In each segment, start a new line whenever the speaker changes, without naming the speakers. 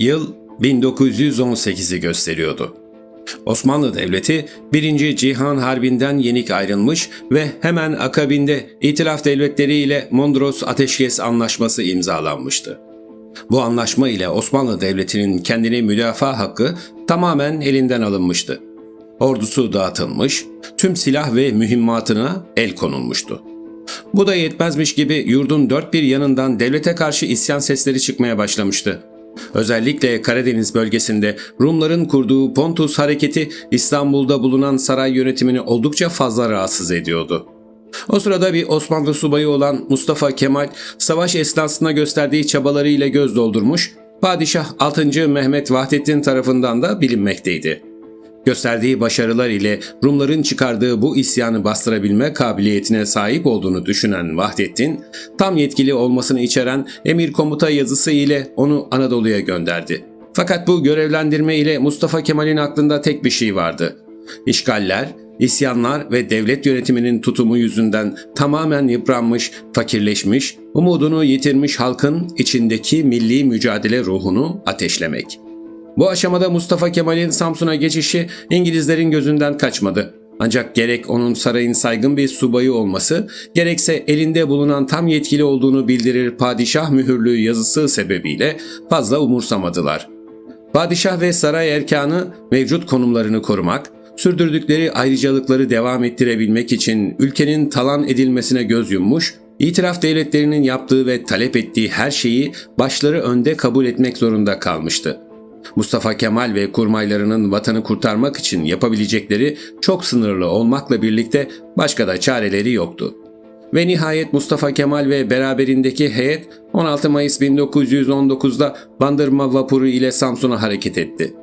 Yıl 1918'i gösteriyordu. Osmanlı Devleti 1. Cihan Harbi'nden yenik ayrılmış ve hemen akabinde İtilaf Devletleri ile Mondros Ateşkes Anlaşması imzalanmıştı. Bu anlaşma ile Osmanlı Devleti'nin kendini müdafaa hakkı tamamen elinden alınmıştı. Ordusu dağıtılmış, tüm silah ve mühimmatına el konulmuştu. Bu da yetmezmiş gibi yurdun dört bir yanından devlete karşı isyan sesleri çıkmaya başlamıştı. Özellikle Karadeniz bölgesinde Rumların kurduğu Pontus hareketi İstanbul'da bulunan saray yönetimini oldukça fazla rahatsız ediyordu. O sırada bir Osmanlı subayı olan Mustafa Kemal savaş esnasında gösterdiği çabalarıyla göz doldurmuş, Padişah 6. Mehmet Vahdettin tarafından da bilinmekteydi. Gösterdiği başarılar ile Rumların çıkardığı bu isyanı bastırabilme kabiliyetine sahip olduğunu düşünen Vahdettin, tam yetkili olmasını içeren emir komuta yazısı ile onu Anadolu'ya gönderdi. Fakat bu görevlendirme ile Mustafa Kemal'in aklında tek bir şey vardı. İşgaller, isyanlar ve devlet yönetiminin tutumu yüzünden tamamen yıpranmış, fakirleşmiş, umudunu yitirmiş halkın içindeki milli mücadele ruhunu ateşlemek. Bu aşamada Mustafa Kemal'in Samsun'a geçişi İngilizlerin gözünden kaçmadı. Ancak gerek onun sarayın saygın bir subayı olması, gerekse elinde bulunan tam yetkili olduğunu bildirir padişah mühürlüğü yazısı sebebiyle fazla umursamadılar. Padişah ve saray erkanı mevcut konumlarını korumak, sürdürdükleri ayrıcalıkları devam ettirebilmek için ülkenin talan edilmesine göz yummuş, itiraf devletlerinin yaptığı ve talep ettiği her şeyi başları önde kabul etmek zorunda kalmıştı. Mustafa Kemal ve kurmaylarının vatanı kurtarmak için yapabilecekleri çok sınırlı olmakla birlikte başka da çareleri yoktu. Ve nihayet Mustafa Kemal ve beraberindeki heyet 16 Mayıs 1919'da Bandırma vapuru ile Samsun'a hareket etti.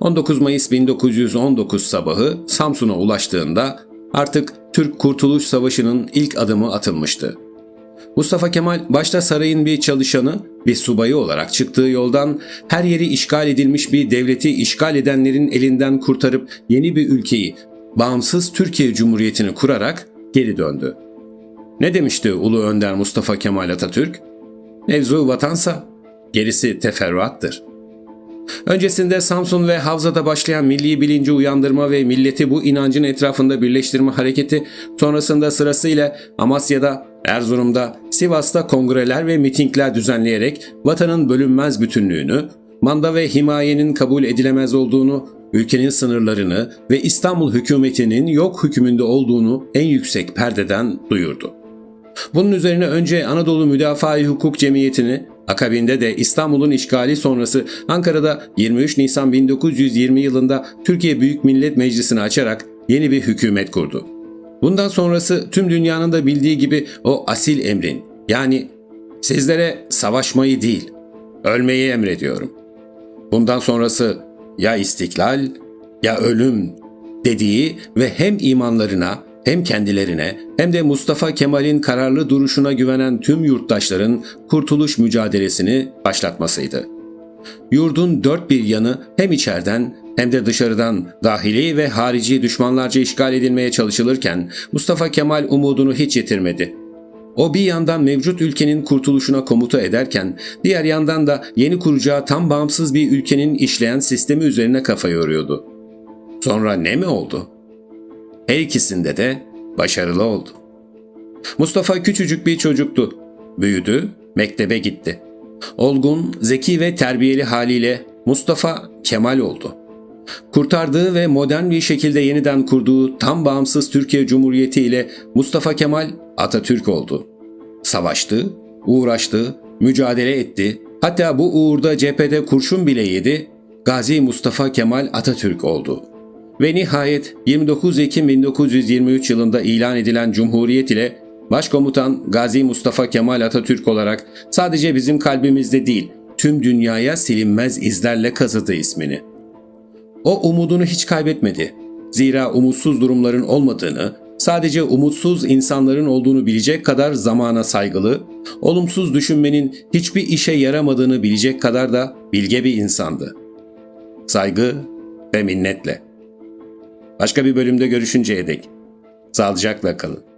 19 Mayıs 1919 sabahı Samsun'a ulaştığında artık Türk Kurtuluş Savaşı'nın ilk adımı atılmıştı. Mustafa Kemal başta sarayın bir çalışanı, bir subayı olarak çıktığı yoldan her yeri işgal edilmiş bir devleti işgal edenlerin elinden kurtarıp yeni bir ülkeyi, bağımsız Türkiye Cumhuriyeti'ni kurarak geri döndü. Ne demişti Ulu Önder Mustafa Kemal Atatürk? Mevzu vatansa gerisi teferruattır. Öncesinde Samsun ve Havza'da başlayan milli bilinci uyandırma ve milleti bu inancın etrafında birleştirme hareketi sonrasında sırasıyla Amasya'da, Erzurum'da, Sivas'ta kongreler ve mitingler düzenleyerek vatanın bölünmez bütünlüğünü, manda ve himayenin kabul edilemez olduğunu, ülkenin sınırlarını ve İstanbul hükümetinin yok hükmünde olduğunu en yüksek perdeden duyurdu. Bunun üzerine önce Anadolu Müdafaa Hukuk Cemiyeti'ni, akabinde de İstanbul'un işgali sonrası Ankara'da 23 Nisan 1920 yılında Türkiye Büyük Millet Meclisi'ni açarak yeni bir hükümet kurdu. Bundan sonrası tüm dünyanın da bildiği gibi o asil emrin yani sizlere savaşmayı değil ölmeyi emrediyorum. Bundan sonrası ya istiklal ya ölüm dediği ve hem imanlarına hem kendilerine hem de Mustafa Kemal'in kararlı duruşuna güvenen tüm yurttaşların kurtuluş mücadelesini başlatmasıydı. Yurdun dört bir yanı hem içeriden hem de dışarıdan dahili ve harici düşmanlarca işgal edilmeye çalışılırken Mustafa Kemal umudunu hiç yitirmedi. O bir yandan mevcut ülkenin kurtuluşuna komuta ederken diğer yandan da yeni kuracağı tam bağımsız bir ülkenin işleyen sistemi üzerine kafa yoruyordu. Sonra ne mi oldu? Her ikisinde de başarılı oldu. Mustafa küçücük bir çocuktu. Büyüdü, mektebe gitti. Olgun, zeki ve terbiyeli haliyle Mustafa Kemal oldu. Kurtardığı ve modern bir şekilde yeniden kurduğu tam bağımsız Türkiye Cumhuriyeti ile Mustafa Kemal Atatürk oldu. Savaştı, uğraştı, mücadele etti, hatta bu uğurda cephede kurşun bile yedi, Gazi Mustafa Kemal Atatürk oldu. Ve nihayet 29 Ekim 1923 yılında ilan edilen Cumhuriyet ile Başkomutan Gazi Mustafa Kemal Atatürk olarak sadece bizim kalbimizde değil, tüm dünyaya silinmez izlerle kazıdı ismini. O umudunu hiç kaybetmedi. Zira umutsuz durumların olmadığını, sadece umutsuz insanların olduğunu bilecek kadar zamana saygılı, olumsuz düşünmenin hiçbir işe yaramadığını bilecek kadar da bilge bir insandı. Saygı ve minnetle. Başka bir bölümde görüşünceye dek. Sağlıcakla kalın.